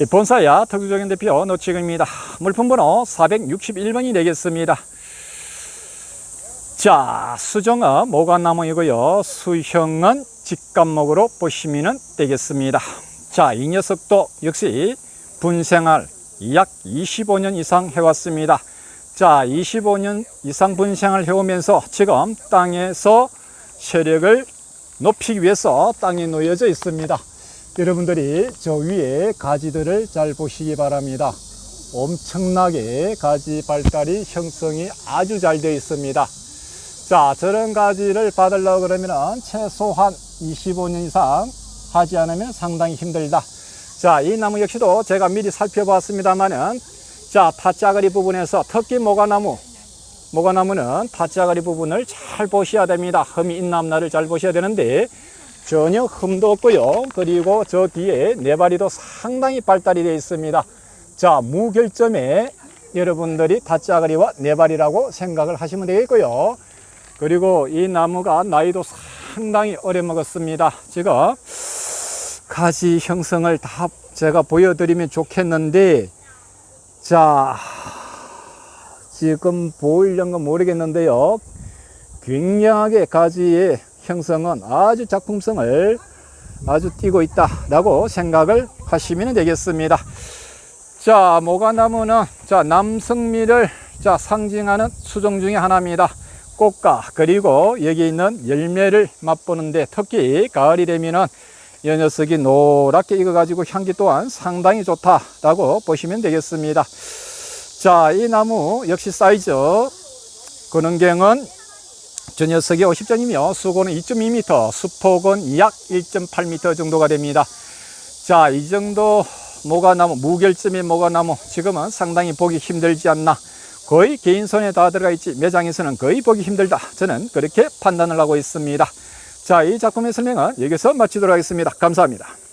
이 본사야 특수적인 대표 노치근입니다. 물품번호 461번이 되겠습니다. 자, 수정은 모관나무이고요. 수형은 직감목으로 보시면 되겠습니다. 자, 이 녀석도 역시 분생활 약 25년 이상 해왔습니다. 자, 25년 이상 분생을 해오면서 지금 땅에서 세력을 높이기 위해서 땅에 놓여져 있습니다. 여러분들이 저 위에 가지들을 잘 보시기 바랍니다. 엄청나게 가지 발달이 형성이 아주 잘 되어 있습니다. 자, 저런 가지를 받으려고 그러면 최소한 25년 이상 하지 않으면 상당히 힘들다. 자, 이 나무 역시도 제가 미리 살펴봤습니다만은 자, 타짜거리 부분에서 특히 모가나무, 모가나무는 타짜거리 부분을 잘 보셔야 됩니다. 흠이 있남나를 잘 보셔야 되는데 전혀 흠도 없고요. 그리고 저 뒤에 네바리도 상당히 발달이 되어 있습니다. 자, 무결점에 여러분들이 타짜거리와 네바리라고 생각을 하시면 되겠고요. 그리고 이 나무가 나이도 상당히 오래 먹었습니다. 지금 가지 형성을 다 제가 보여드리면 좋겠는데, 자, 지금 보이려는 모르겠는데요. 굉장하게 가지의 형성은 아주 작품성을 아주 띄고 있다라고 생각을 하시면 되겠습니다. 자, 모가나무는 자, 남성미를 자, 상징하는 수종 중에 하나입니다. 꽃과 그리고 여기 있는 열매를 맛보는데 특히 가을이 되면은 이 녀석이 노랗게 익어가지고 향기 또한 상당히 좋다라고 보시면 되겠습니다. 자, 이 나무 역시 사이즈 근원경은 저 녀석이 50전이며 수고는 2.2m, 수폭은 약 1.8m 정도가 됩니다. 자, 이 정도 모가나무, 무결점의 모가나무 지금은 상당히 보기 힘들지 않나. 거의 개인 손에 다 들어가 있지 매장에서는 거의 보기 힘들다. 저는 그렇게 판단을 하고 있습니다. 자, 이 작품의 설명은 여기서 마치도록 하겠습니다. 감사합니다.